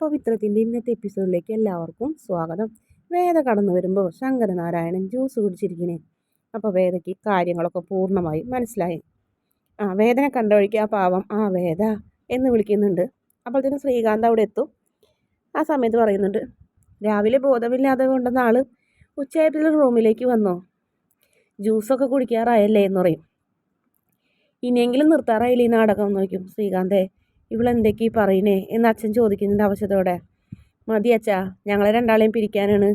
പവിത്രത്തിന്റെ ഇന്നത്തെ എപ്പിസോഡിലേക്ക് എല്ലാവർക്കും സ്വാഗതം. വേദ കടന്നു വരുമ്പോൾ ശങ്കരനാരായണൻ ജ്യൂസ് കുടിച്ചിരിക്കണേ. അപ്പോൾ വേദയ്ക്ക് കാര്യങ്ങളൊക്കെ പൂർണമായും മനസ്സിലായി. ആ വേദന കണ്ട വഴിക്ക് ആ പാവം. ആ വേദ എന്ന് വിളിക്കുന്നുണ്ട്. അപ്പോഴത്തേനും ശ്രീകാന്ത് അവിടെ എത്തും. ആ സമയത്ത് പറയുന്നുണ്ട് രാവിലെ ബോധമില്ലാതെ കൊണ്ടുവന്ന ആൾ ഉച്ചയായപ്പോൾ റൂമിലേക്ക് വന്നോ? ജ്യൂസൊക്കെ കുടിക്കാറായല്ലേ എന്ന് പറയും. ഇനിയെങ്കിലും നിർത്താറായില്ലേ നാടകം? നോക്കും ശ്രീകാന്തേ. ഇവളെന്തൊക്കെ ഈ പറയണേ എന്ന് അച്ഛൻ ചോദിക്കുന്നുണ്ട് ആവശ്യത്തോടെ മതി അച്ഛാ ഞങ്ങളെ രണ്ടാളെയും പിരിക്കാനാണ്.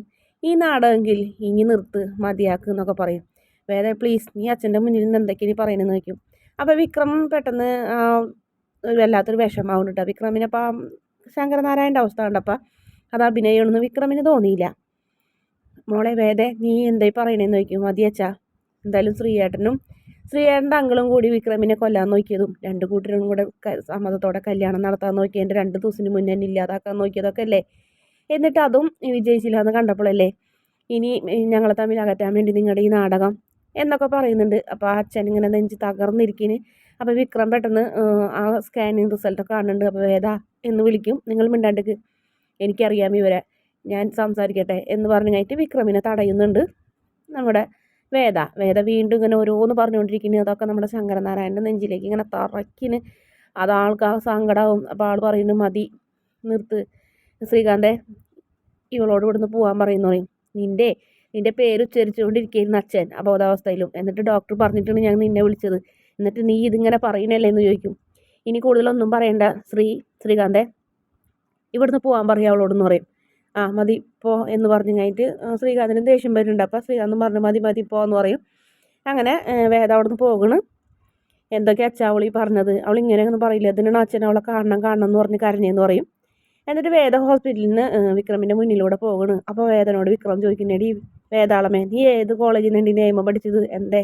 ഈ നാടകമെങ്കിൽ ഇങ്ങി നിർത്ത് മതിയാക്ക് എന്നൊക്കെ പറയും. വേറെ പ്ലീസ് നീ അച്ഛന്റെ മുന്നിൽ നിന്ന് എന്തൊക്കെയാണ് നീ പറയണമെന്ന് നോക്കും അപ്പോൾ വിക്രം പെട്ടെന്ന് വല്ലാത്തൊരു വിഷമാവുന്നു കേട്ടോ. വിക്രമിനെ അപ്പം ശങ്കരനാരായണന്റെ അവസ്ഥ കണ്ടപ്പോൾ അത് അഭിനയമാണെന്ന് വിക്രമിന് തോന്നിയില്ല. മോളെ വേദേ നീ എന്തായി പറയണേന്ന് ചോദിക്കും. മതി അച്ഛാ എന്തായാലും ശ്രീയേട്ടനും ശ്രീയേട്ടന്റെ അങ്കിളും കൂടി വിക്രമിനെ കൊല്ലാൻ നോക്കിയതും രണ്ട് കൂട്ടരും കൂടെ സമ്മതത്തോടെ കല്യാണം നടത്താൻ നോക്കിയതിന്റെ രണ്ട് ദിവസത്തിന് മുന്നേ ഇല്ലാതാക്കാൻ നോക്കിയതൊക്കെ അല്ലേ? എന്നിട്ട് അതും വിജയിച്ചില്ല എന്ന് കണ്ടപ്പോഴല്ലേ ഇനി ഞങ്ങളെ തമ്മിൽ അകറ്റാൻ വേണ്ടി നിങ്ങളുടെ ഈ നാടകം എന്നൊക്കെ പറയുന്നുണ്ട്. അപ്പോൾ ആ അച്ഛൻ ഇങ്ങനെ നെഞ്ച് തകർന്നിരിക്കിന് അപ്പോൾ വിക്രം പെട്ടെന്ന് ആ സ്കാനിങ് റിസൾട്ടൊക്കെ കാണുന്നുണ്ട്. അപ്പോൾ വേദ എന്ന് വിളിക്കും. നിങ്ങൾ മിണ്ടാണ്ടിക്ക്. എനിക്കറിയാം ഇവരെ. ഞാൻ സംസാരിക്കട്ടെ എന്ന് പറഞ്ഞു കഴിഞ്ഞിട്ട് വിക്രമിനെ തടയുന്നുണ്ട്. നമ്മുടെ വേദ വേദ വീണ്ടും ഇങ്ങനെ ഓരോന്ന് പറഞ്ഞുകൊണ്ടിരിക്കുന്നത് അതൊക്കെ നമ്മുടെ ശങ്കരനാരായണന്റെ നെഞ്ചിലേക്ക് ഇങ്ങനെ തറക്കിന്. അത് ആൾക്ക് ആ സങ്കടവും. അപ്പോൾ ആൾ പറയുന്നു മതി നിർത്ത്. ശ്രീകാന്തെ ഇവളോട് ഇവിടുന്ന് പോകാൻ പറയുന്നു പറയും. നിന്റെ നിന്റെ പേര് ഉച്ചരിച്ചുകൊണ്ടിരിക്കുകയായിരുന്നു അച്ഛൻ അബോധാവസ്ഥയിലും. എന്നിട്ട് ഡോക്ടർ പറഞ്ഞിട്ടാണ് ഞാൻ നിന്നെ വിളിച്ചത്. എന്നിട്ട് നീ ഇതിങ്ങനെ പറയണല്ലേ എന്ന് ചോദിക്കും. ഇനി കൂടുതലൊന്നും പറയണ്ട. ശ്രീ ശ്രീകാന്തെ ഇവിടുന്ന് പോകാൻ പറയാം അവളോടെന്ന് പറയും. ആ മതി പോ എന്ന് പറഞ്ഞു കഴിഞ്ഞിട്ട് ശ്രീകാന്തിന് ദേഷ്യം വരുന്നുണ്ട്. അപ്പോൾ ശ്രീകാന്തും പറഞ്ഞു മതി മതി പോ എന്ന് പറയും. അങ്ങനെ വേദ അവിടെ നിന്ന് പോകണം. എന്തൊക്കെ അച്ഛാ അവളീ പറഞ്ഞത്? അവൾ ഇങ്ങനെയൊന്നും പറയില്ല. ഇതിനാണ് അച്ഛൻ അവളെ കാണണം കാണണം എന്ന് പറഞ്ഞ് കരഞ്ഞെന്ന് പറയും. എന്നിട്ട് വേദ ഹോസ്പിറ്റലിൽ നിന്ന് വിക്രമിന്റെ മുന്നിലൂടെ പോകണ്. അപ്പോൾ വേദനോട് വിക്രം ചോദിക്കുന്നേടി വേദാളമേ നീ ഏത് കോളേജിൽ നിന്ന് നിയമം പഠിച്ചത്? എന്തേ?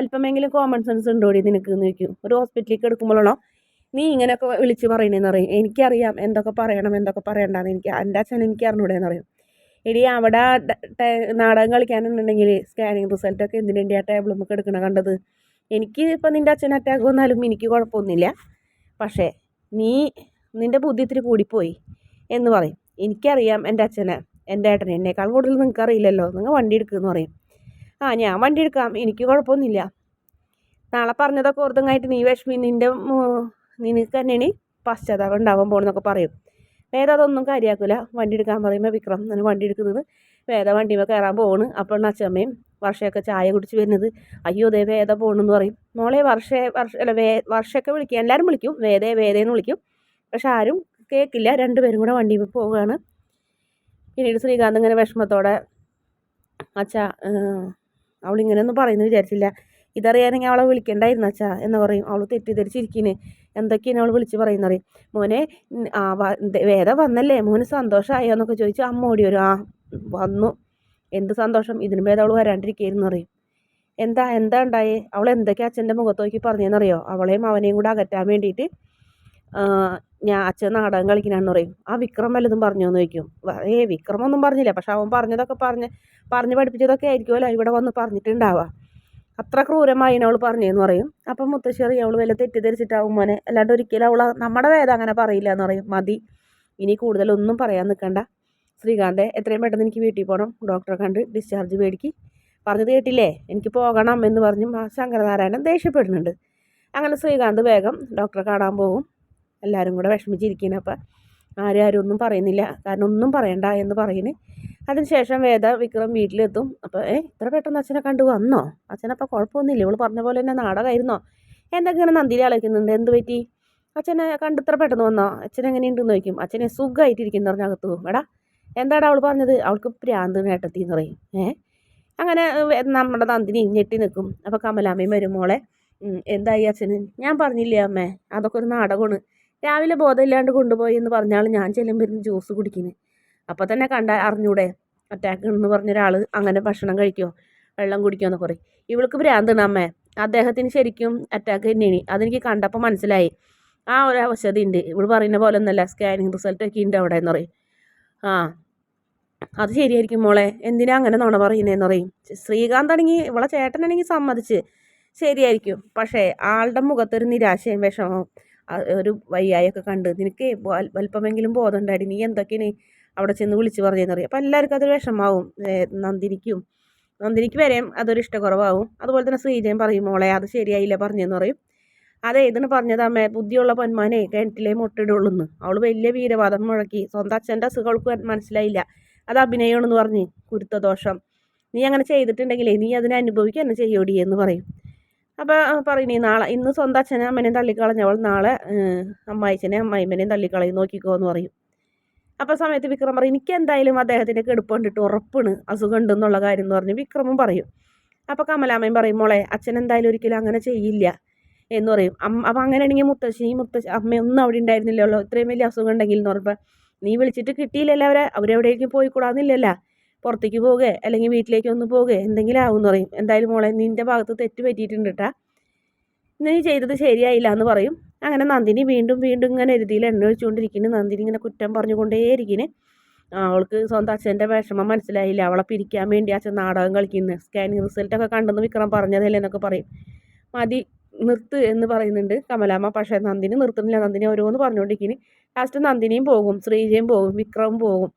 അല്പമെങ്കിലും കോമൺ സെൻസ് ഉണ്ടോടി നിനക്ക്? എന്ന് ചോദിക്കും. ഒരു ഹോസ്പിറ്റലിലേക്ക് എടുക്കുമ്പോഴാണോ? നീ ഇങ്ങനെയൊക്കെ വിളിച്ച് പറയണേന്ന് പറയും. എനിക്കറിയാം എന്തൊക്കെ പറയണം എന്തൊക്കെ പറയണ്ടെന്ന്. എനിക്ക് എന്റെ അച്ഛൻ എനിക്ക് അറിഞ്ഞൂടെന്ന് പറയും. എടി അവിടെ നാടകം കളിക്കാനുണ്ടെങ്കിൽ സ്കാനിങ് റിസൾട്ടൊക്കെ എന്തിനു വേണ്ടി ആ ടേബിൾ നമുക്ക് എടുക്കണ കണ്ടത്? എനിക്ക് ഇപ്പം നിന്റെ അച്ഛൻ അറ്റാക്ക് വന്നാലും എനിക്ക് കുഴപ്പമൊന്നുമില്ല. പക്ഷേ നീ നിന്റെ ബുദ്ധി ഇത്തിരി കൂടിപ്പോയി എന്ന് പറയും. എനിക്കറിയാം എന്റെ അച്ഛനെ എന്റെ ഏട്ടനെ എന്നേക്കാൾ കൂടുതൽ നിങ്ങൾക്ക് അറിയില്ലല്ലോ. നിങ്ങൾ വണ്ടി എടുക്കുമെന്ന് പറയും. ആ ഞാൻ വണ്ടി എടുക്കാം. എനിക്ക് കുഴപ്പമൊന്നുമില്ല. നാളെ പറഞ്ഞതൊക്കെ ഓർത്തും നീ വിഷമി നിന്റെ നിനക്ക് തന്നെയാണ് പശ്ചാത്താപം ഉണ്ടാവാൻ പോകണമെന്നൊക്കെ പറയും. വേദ അതൊന്നും കാര്യമാക്കില്ല വണ്ടി എടുക്കാൻ പറയുമ്പോൾ വിക്രം ഞാൻ വണ്ടി എടുക്കുന്നത് വേദ വണ്ടിയുമ്പോൾ കയറാൻ പോകണ് അപ്പോൾ അച്ഛമ്മയും വർഷയൊക്കെ ചായ കുടിച്ച് വരുന്നത്. അയ്യോ ദേ വേദ പോകണമെന്ന് പറയും. മോളെ വർഷ വർഷ അല്ല വേ വർഷമൊക്കെ വിളിക്കും. എല്ലാവരും വിളിക്കും. വേദേ വേദേന്ന് വിളിക്കും. പക്ഷെ ആരും കേൾക്കില്ല രണ്ടുപേരും കൂടെ വണ്ടിയിൽ പോവുകയാണ് പിന്നീട് ശ്രീകാന്ത് ഇങ്ങനെ വിഷമത്തോടെ അച്ഛാ അവളിങ്ങനെയൊന്നും പറയുന്നു വിചാരിച്ചില്ല. ഇതറിയാനെങ്കിൽ അവളെ വിളിക്കണ്ടായിരുന്നു അച്ഛാ? എന്ന് പറയും. അവൾ തെറ്റിദ്ധരിച്ചിരിക്കുന്നു എന്തൊക്കെയാണ് അവൾ വിളിച്ച് പറയുന്നറിയും മോനെ ആ വേദ വന്നല്ലേ? മോന് സന്തോഷമായോ എന്നൊക്കെ ചോദിച്ചു അമ്മ ഓടി വരും. ആ വന്നു. എന്ത് സന്തോഷം? ഇതിന് ഭേദം അവൾ വരാണ്ടിരിക്കുകയായിരുന്നു അറിയും? എന്താ എന്താ ഉണ്ടായേ? അവൾ എന്തൊക്കെ അച്ഛന്റെ മുഖത്ത് നോക്കി പറഞ്ഞതെന്നറിയോ? അവളെയും അവനെയും കൂടെ അകറ്റാൻ വേണ്ടിയിട്ട് ഞാൻ അച്ഛൻ നാടകം കളിക്കണമെന്ന് പറയും. ആ വിക്രം വല്ലതും പറഞ്ഞു എന്ന് ചോദിക്കും. ഏ വിക്രമൊന്നും പറഞ്ഞില്ല. പക്ഷെ അവൻ പറഞ്ഞതൊക്കെ പറഞ്ഞ് പറഞ്ഞ് പഠിപ്പിച്ചതൊക്കെ ആയിരിക്കുമല്ലോ ഇവിടെ വന്ന് പറഞ്ഞിട്ടുണ്ടാവുക. അത്ര ക്രൂരമായി അവൾ പറഞ്ഞതെന്ന് പറയും. അപ്പം മുത്തശ്ശി അറിയും അവൾ വല്ല തെറ്റിദ്ധരിച്ചിട്ടാവും മോനെ. അല്ലാണ്ട് ഒരിക്കലും അവൾ നമ്മുടെ വേദം അങ്ങനെ പറയില്ല എന്ന് പറയും. മതി. ഇനി കൂടുതലൊന്നും പറയാൻ നിൽക്കണ്ട ശ്രീകാന്തെ എത്രയും പെട്ടെന്ന് എനിക്ക് വീട്ടിൽ പോകണം ഡോക്ടറെ കണ്ട് ഡിസ്ചാർജ് മേടിക്ക്. പറഞ്ഞത് കേട്ടില്ലേ? എനിക്ക് പോകണം എന്ന് പറഞ്ഞു ശങ്കരനാരായണൻ ദേഷ്യപ്പെടുന്നുണ്ട്. അങ്ങനെ ശ്രീകാന്ത് വേഗം ഡോക്ടറെ കാണാൻ പോകും എല്ലാവരും കൂടെ വിഷമിച്ചിരിക്കുന്നപ്പം ആരും ആരും ഒന്നും പറയുന്നില്ല. കാരണം ഒന്നും പറയണ്ട എന്ന് പറയുന്നത് അതിനുശേഷം വേദ വിക്രം വീട്ടിലെത്തും. അപ്പോൾ ഏ ഇത്ര പെട്ടെന്ന് അച്ഛനെ കണ്ടു വന്നോ? അച്ഛനപ്പോൾ കുഴപ്പമൊന്നുമില്ല. ഇവൾ പറഞ്ഞ പോലെ തന്നെ നാടകമായിരുന്നോ എന്തൊക്കെ ഇങ്ങനെ നന്ദിയിൽ ആലോചിക്കുന്നുണ്ട്? എന്ത് പറ്റി? അച്ഛനെ കണ്ട് ഇത്ര പെട്ടെന്ന് വന്നോ? അച്ഛൻ എങ്ങനെയുണ്ടെന്ന് ചോദിക്കും. അച്ഛനെ സുഖമായിട്ടിരിക്കുന്നു പറഞ്ഞ അകത്ത് പോകും. എടാ എന്താടാ അവൾ പറഞ്ഞത്? അവൾക്ക് പ്രാന്ത് നേട്ടത്തി എന്ന് പറയും. ഏ? അങ്ങനെ നമ്മുടെ നന്ദിനി ഞെട്ടി നിൽക്കും. അപ്പോൾ കമലാമ്മയും വരും മോളെ എന്തായി അച്ഛന്? ഞാൻ പറഞ്ഞില്ലേ അമ്മേ അതൊക്കെ ഒരു നാടകമാണ്. രാവിലെ ബോധമില്ലാണ്ട് കൊണ്ടുപോയി എന്ന് പറഞ്ഞാൽ ഞാൻ ചെല്ലുമ്പോൾ ജ്യൂസ് കുടിക്കുന്നു അപ്പോൾ തന്നെ കണ്ട അറിഞ്ഞൂടെ? അറ്റാക്ക് എന്ന് പറഞ്ഞ ഒരാൾ അങ്ങനെ ഭക്ഷണം കഴിക്കുമോ വെള്ളം കുടിക്കുമോ എന്നൊക്കെ പറയും. ഇവൾക്ക് ഭ്രാന്താണ് അമ്മേ. അദ്ദേഹത്തിന് ശരിക്കും അറ്റാക്ക് തന്നെയാണ്. അതെനിക്ക് കണ്ടപ്പോൾ മനസ്സിലായി. ആ ഒരു അവശത ഉണ്ട് ഇവൾ പറയുന്ന പോലെ ഒന്നല്ല സ്കാനിങ് റിസൾട്ട് ഒക്കെ ഉണ്ട് അവിടെ എന്ന് പറയും. ആ. അത് ശരിയായിരിക്കും മോളെ. എന്തിനാ അങ്ങനെ നുണ പറയുന്നതെന്ന് പറയും. ശ്രീകാന്താണെങ്കിൽ ഇവളെ ചേട്ടനാണെങ്കിൽ സമ്മതിച്ച് ശരിയായിരിക്കും. പക്ഷേ ആളുടെ മുഖത്തൊരു നിരാശയും വിഷമവും ഒരു വയ്യായൊക്കെ കണ്ട് നിനക്ക് അല്പമെങ്കിലും ബോധം ഉണ്ടായി നീ എന്തൊക്കെയാണ് അവിടെ ചെന്ന് വിളിച്ച് പറഞ്ഞതെന്നറിയാം അപ്പോൾ എല്ലാവർക്കും അതൊരു വിഷമാവും. നന്ദിനിക്കും. നന്ദിനിക്ക് വരെയും അതൊരു ഇഷ്ടക്കുറവാകും അതുപോലെ തന്നെ ശ്രീജയം പറയും മോളെ അത് ശരിയായില്ല പറഞ്ഞെന്ന് പറയും. അതെ പറഞ്ഞത് അമ്മേ ബുദ്ധിയുള്ള പൊന്മാനെ കിണറ്റിലേ മുട്ടിടുള്ളൂന്ന്. അവൾ വലിയ വീരവാദം മുഴക്കി. സ്വന്തം അച്ഛന്റെ അസുഖങ്ങൾക്ക് മനസ്സിലായില്ല. അത് അഭിനയമാണെന്ന് പറഞ്ഞ് കുരുത്തദോഷം. നീ അങ്ങനെ ചെയ്തിട്ടുണ്ടെങ്കിലേ നീ അതിനെ അനുഭവിക്കുക തന്നെ ചെയ്യോടി എന്ന് പറയും. അപ്പോൾ പറയണേ നാളെ ഇന്ന് സ്വന്തം അച്ഛനെ അമ്മനെയും തള്ളിക്കളഞ്ഞവൾ നാളെ അമ്മായിച്ചനെ അമ്മായിമ്മനെയും തള്ളിക്കളയും നോക്കിക്കോ എന്ന് പറയും. അപ്പോൾ സമയത്ത് വിക്രം പറയും എനിക്ക് എന്തായാലും അദ്ദേഹത്തിന്റെ കെടുപ്പ് കണ്ടിട്ട് ഉറപ്പാണ് അസുഖം ഉണ്ടെന്നുള്ള കാര്യം എന്ന് പറഞ്ഞ് വിക്രമും പറയും. അപ്പോൾ കമലാമ്മയും പറയും മോളെ അച്ഛൻ എന്തായാലും ഒരിക്കലും അങ്ങനെ ചെയ്യില്ല. എന്ന് പറയും. അമ്മ അപ്പം അങ്ങനെയാണെങ്കിൽ മുത്തശ്ശി മുത്തശ്ശി അമ്മയൊന്നും അവിടെ ഉണ്ടായിരുന്നില്ലല്ലോ ഇത്രയും വലിയ അസുഖം ഉണ്ടെങ്കിൽ എന്ന് പറഞ്ഞപ്പോൾ നീ വിളിച്ചിട്ട് കിട്ടിയില്ലല്ലോ അവരെ അവരെവിടേക്കും പോയിക്കൂടാന്നില്ലല്ലോ. പുറത്തേക്ക് പോകുക അല്ലെങ്കിൽ വീട്ടിലേക്ക് ഒന്ന് പോകുക എന്തെങ്കിലും ആവും എന്ന് പറയും. എന്തായാലും മോളെ നിന്റെ ഭാഗത്ത് തെറ്റ് പറ്റിയിട്ടുണ്ട് കേട്ടാ നീ ചെയ്തത് ശരിയായില്ല എന്ന് പറയും. അങ്ങനെ നന്ദിനി വീണ്ടും വീണ്ടും ഇങ്ങനെ എഴുതിയിൽ എണ്ണ ഒഴിച്ചുകൊണ്ടിരിക്കുന്നു. നന്ദിനി ഇങ്ങനെ കുറ്റം പറഞ്ഞുകൊണ്ടേയിരിക്കുന്നു. അവൾക്ക് സ്വന്തം അച്ഛന്റെ വിഷമം മനസ്സിലായില്ല. അവളെ പിരിക്കാൻ വേണ്ടി അച്ഛൻ നാടകം കളിക്കുന്നു. സ്കാനിങ് റിസൾട്ടൊക്കെ കണ്ടെന്ന് വിക്രം പറഞ്ഞതല്ലേ എന്നൊക്കെ പറയും. മതി നിർത്ത് എന്ന് പറയുന്നുണ്ട് കമലാമ്മ. പക്ഷേ നന്ദിനി നിർത്തുന്നില്ല. നന്ദിനി ഓരോന്ന് പറഞ്ഞുകൊണ്ടിരിക്കുന്നു. ലാസ്റ്റ് നന്ദിനിയും പോകും ശ്രീജയും പോകും വിക്രമും പോകും.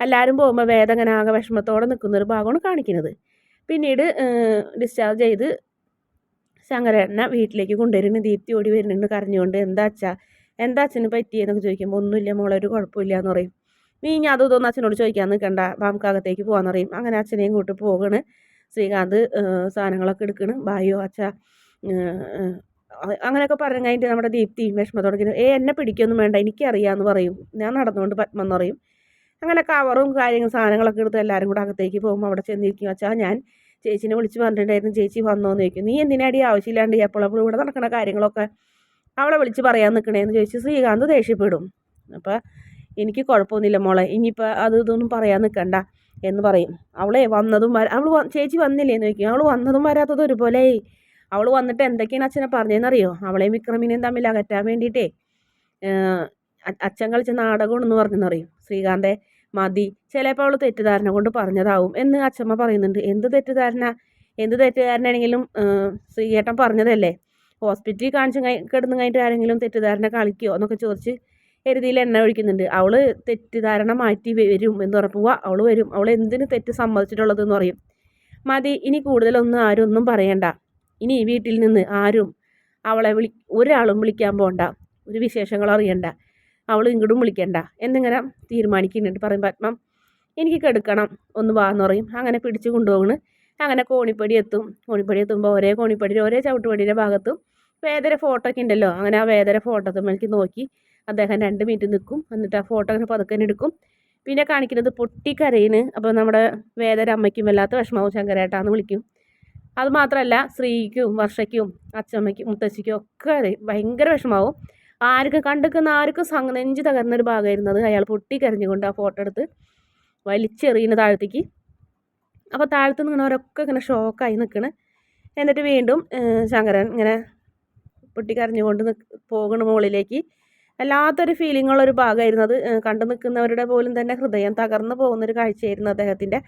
എല്ലാവരും പോകുമ്പോൾ വേദങ്ങനാകെ വിഷമത്തോടെ നിൽക്കുന്ന ഒരു ഭാഗമാണ് കാണിക്കുന്നത്. പിന്നീട് ഡിസ്ചാർജ് ചെയ്ത് ശങ്കരേട്ടനെ വീട്ടിലേക്ക് കൊണ്ടുവരുന്നു ദീപ്തി ഓടി വരുന്നുണ്ട് കരഞ്ഞുകൊണ്ട്. എന്താ അച്ഛാ? എന്താ അച്ഛന് പറ്റിയെന്നൊക്കെ ചോദിക്കുമ്പോൾ ഒന്നുമില്ല മോളെ ഒരു കുഴപ്പമില്ല എന്ന് പറയും. നീ ഇനി അതും ഇതൊന്നും അച്ഛനോട് ചോദിക്കാൻ നിൽക്കണ്ട. ബാംക്കകത്തേക്ക് പോകാന്ന് പറയും. അങ്ങനെ അച്ഛനെയും കൂട്ടി പോകണ്. ശ്രീകാന്ത് സാധനങ്ങളൊക്കെ എടുക്കണ്. ബായോ അച്ഛ അങ്ങനെയൊക്കെ പറഞ്ഞു കഴിഞ്ഞിട്ട് നമ്മുടെ ദീപ്തി വിഷമത്തോടെ ഏ എന്നെ പിടിക്കൊന്നും വേണ്ട. എനിക്കറിയാമെന്ന് പറയും. ഞാൻ നടന്നുകൊണ്ട് പത്മം എന്ന് പറയും. അങ്ങനെ കവറും കാര്യങ്ങളും സാധനങ്ങളൊക്കെ എടുത്ത് എല്ലാവരും കൂടെ അകത്തേക്ക് പോകുമ്പോൾ അവിടെ ചെന്നിരിക്കും. അച്ഛാ ഞാൻ ചേച്ചിനെ വിളിച്ച് പറഞ്ഞിട്ടുണ്ടായിരുന്നു ചേച്ചി വന്നോന്ന് ചോദിക്കും. നീ എന്തിനാടി ആവശ്യമില്ലാണ്ട് എപ്പോഴെപ്പോഴും ഇവിടെ നടക്കുന്ന കാര്യങ്ങളൊക്കെ അവളെ വിളിച്ച് പറയാൻ നിൽക്കണേന്ന് ചോദിച്ച് ശ്രീകാന്ത് ദേഷ്യപ്പെടും. അപ്പോൾ എനിക്ക് കുഴപ്പമൊന്നുമില്ല മോളെ ഇനിയിപ്പോൾ അത് ഇതൊന്നും പറയാൻ നിൽക്കണ്ട എന്ന് പറയും. അവളെ വന്നതും അവൾ ചേച്ചി വന്നില്ലേ എന്ന് ചോദിക്കും. അവൾ വന്നതും വരാത്തതും ഒരുപോലെ അവൾ വന്നിട്ട് എന്തൊക്കെയാണ് അച്ഛനെ പറഞ്ഞതെന്നറിയോ അവളെയും വിക്രമിനെയും തമ്മിൽ അകറ്റാൻ വേണ്ടിയിട്ടേ അച്ഛൻ കളിച്ച നാടകമാണെന്ന് പറഞ്ഞെന്നറിയും. ശ്രീകാന്തെ മതി. ചിലപ്പോൾ അവൾ തെറ്റിദ്ധാരണ കൊണ്ട് പറഞ്ഞതാവും എന്ന് അച്ഛമ്മ പറയുന്നുണ്ട്. എന്ത് തെറ്റിദ്ധാരണ? എന്ത് തെറ്റിദ്ധാരണയാണെങ്കിലും ശ്രീകേട്ടൻ പറഞ്ഞതല്ലേ? ഹോസ്പിറ്റലിൽ കാണിച്ച് കിടന്നു കഴിഞ്ഞിട്ട് ആരെങ്കിലും തെറ്റിദ്ധാരണ കളിക്കുമോ എന്നൊക്കെ ചോദിച്ച് എരുതിയിൽ എണ്ണ ഒഴിക്കുന്നുണ്ട്. അവൾ തെറ്റിദ്ധാരണ മാറ്റി വരും എന്ന് ഉറപ്പുക അവൾ വരും. അവൾ എന്തിന് തെറ്റ് സമ്മതിച്ചിട്ടുള്ളതെന്ന് പറയും. മതി. ഇനി കൂടുതലൊന്നും ആരും ഒന്നും പറയണ്ട. ഇനി വീട്ടിൽ നിന്ന് ആരും അവളെ വിളി ഒരാളും വിളിക്കാൻ പോകണ്ട ഒരു വിശേഷങ്ങൾ അറിയണ്ട. അവൾ ഇങ്ങോട്ടും വിളിക്കണ്ട. എന്നിങ്ങനെ തീരുമാനിക്കുന്നുണ്ട്. പറയും പത്മം എനിക്ക് കെടുക്കണം. ഒന്ന് വാന്ന് പറയും. അങ്ങനെ പിടിച്ച് കൊണ്ടുപോകണ് അങ്ങനെ കോണിപ്പടി എത്തും. കോണിപ്പടി എത്തുമ്പോൾ ഒരേ കോണിപ്പടി ഒരേ ചവിട്ടുപടിയുടെ ഭാഗത്തും വേദര ഫോട്ടോ ഒക്കെ ഉണ്ടല്ലോ. അങ്ങനെ ആ വേദര ഫോട്ടോ എനിക്ക് നോക്കി അദ്ദേഹം രണ്ട് മിനിറ്റ് നിൽക്കും എന്നിട്ട് ആ ഫോട്ടോ അങ്ങനെ പതുക്കെ എടുക്കും. പിന്നെ കാണിക്കുന്നത് പൊട്ടിക്കരയിന്. അപ്പോൾ നമ്മുടെ വേദര അമ്മയ്ക്കും വല്ലാത്ത വിഷമാവും ശങ്കരേട്ടാന്ന് വിളിക്കും. അതുമാത്രമല്ല സ്ത്രീക്കും വർഷയ്ക്കും അച്ചമ്മയ്ക്കും മുത്തശ്ശിക്കും ഒക്കെ ഭയങ്കര വിഷമാവും ആർക്കും കണ്ടെക്കുന്ന ആർക്കും നെഞ്ച് തകർന്നൊരു ഭാഗമായിരുന്നത് അയാൾ പൊട്ടിക്കരഞ്ഞുകൊണ്ട് ആ ഫോട്ടോ എടുത്ത് വലിച്ചെറിയുന്ന താഴത്തേക്ക്. അപ്പോൾ താഴത്ത് നിൽക്കുന്നവരൊക്കെ ഇങ്ങനെ ഷോക്കായി നിൽക്കണ് എന്നിട്ട് വീണ്ടും ശങ്കരൻ ഇങ്ങനെ പൊട്ടിക്കരഞ്ഞുകൊണ്ട് പോകണ മുകളിലേക്ക്. വല്ലാത്തൊരു ഫീലിങ്ങുള്ളൊരു ഭാഗമായിരുന്നു അത്. കണ്ടു നിൽക്കുന്നവരുടെ പോലും തന്നെ ഹൃദയം തകർന്നു പോകുന്നൊരു കാഴ്ചയായിരുന്നു അദ്ദേഹത്തിന്റെ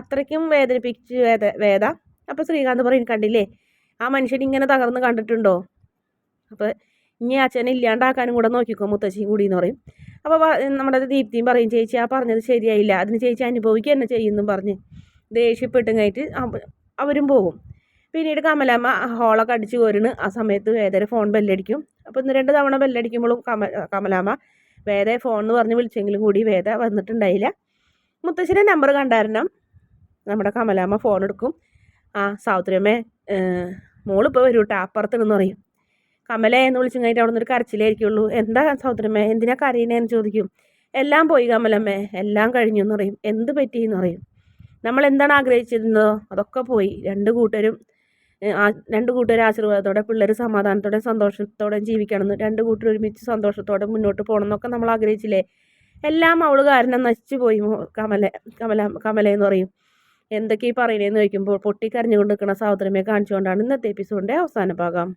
അത്രയ്ക്കും വേദനിപ്പിച്ച് വേദ വേദ. അപ്പോൾ ശ്രീകാന്ത് പറയും കണ്ടില്ലേ? ആ മനുഷ്യൻ ഇങ്ങനെ തകർന്ന് കണ്ടിട്ടുണ്ടോ? അപ്പോൾ ഇനി അച്ഛനെ ഇല്ലാണ്ടാക്കാനും കൂടെ നോക്കിക്കോ മുത്തശ്ശിയും കൂടി എന്ന് പറയും. അപ്പോൾ നമ്മുടെ ദീപ്തിയും പറയും ചേച്ചി ആ പറഞ്ഞത് ശരിയായില്ല. അതിന് ചേച്ചി അനുഭവിക്കുക തന്നെ ചെയ്യുന്നു പറഞ്ഞ് ദേഷ്യപ്പെട്ടും കഴിഞ്ഞിട്ട് അവരും പോകും. പിന്നീട് കമലാമ്മ ഹോളൊക്കെ അടിച്ച് കോരുന്നു. ആ സമയത്ത് വേദന ഫോൺ ബെല്ലടിക്കും. അപ്പോൾ ഇന്ന് രണ്ട് തവണ ബെല്ലടിക്കുമ്പോഴും കമ കമലാമ്മ വേദ ഫോൺ എന്ന് പറഞ്ഞ് വിളിച്ചെങ്കിലും കൂടി വേദ വന്നിട്ടുണ്ടായില്ല. മുത്തശ്ശിന്റെ നമ്പർ കണ്ടായിരുന്നു? നമ്മുടെ കമലാമ്മ ഫോൺ എടുക്കും. ആ സൗത്രിയമ്മ മോളിപ്പോൾ വരൂട്ടാ കേട്ടോ അപ്പുറത്തുനിന്ന് പറയും. കമലേ എന്ന് വിളിച്ചു കഴിഞ്ഞിട്ട് അവിടെ നിന്നൊരു കരച്ചിലായിരിക്കുള്ളൂ. എന്താ സഹോദരമ്മേ എന്തിനാ കരയുന്നതെന്ന് ചോദിക്കും. എല്ലാം പോയി കമലമ്മേ. എല്ലാം കഴിഞ്ഞു എന്ന് പറയും. എന്ത് പറ്റി എന്ന് പറയും. നമ്മൾ എന്താണ് ആഗ്രഹിച്ചിരുന്നതോ? അതൊക്കെ പോയി. രണ്ട് കൂട്ടരും രണ്ട് കൂട്ടരും ആശീർവാദത്തോടെ പിള്ളേർ സമാധാനത്തോടെ സന്തോഷത്തോടെയും ജീവിക്കണമെന്ന് രണ്ട് കൂട്ടർ ഒരുമിച്ച് സന്തോഷത്തോടെ മുന്നോട്ട് പോകണം എന്നൊക്കെ നമ്മൾ ആഗ്രഹിച്ചില്ലേ? എല്ലാം അവൾ കാരണം നശിച്ചു പോയി കമല കമല കമല എന്ന് പറയും. എന്തൊക്കെയാണ് പറയുന്നതെന്ന് ചോദിക്കുമ്പോൾ പൊട്ടിക്കരഞ്ഞുകൊണ്ട് നിൽക്കുന്ന സഹോദരമേ കാണിച്ചുകൊണ്ടാണ് ഇന്നത്തെ എപ്പിസോഡിന്റെ അവസാന ഭാഗം.